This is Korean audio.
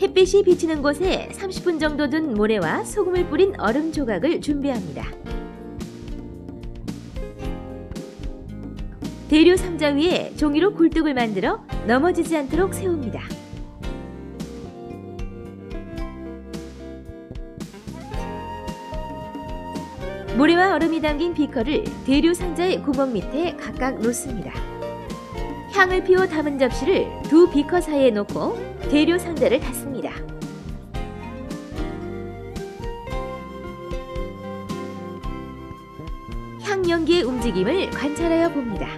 햇빛이 비치는 곳에 30분 정도 둔 모래와 소금을 뿌린 얼음 조각을 준비합니다. 대류 상자 위에 종이로 굴뚝을 만들어 넘어지지 않도록 세웁니다. 모래와 얼음이 담긴 비커를 대류 상자의 구멍 밑에 각각 놓습니다. 향을 피워 담은 접시를 두 비커 사이에 놓고 대류 상자를 닫습니다. 향 연기의 움직임을 관찰하여 봅니다.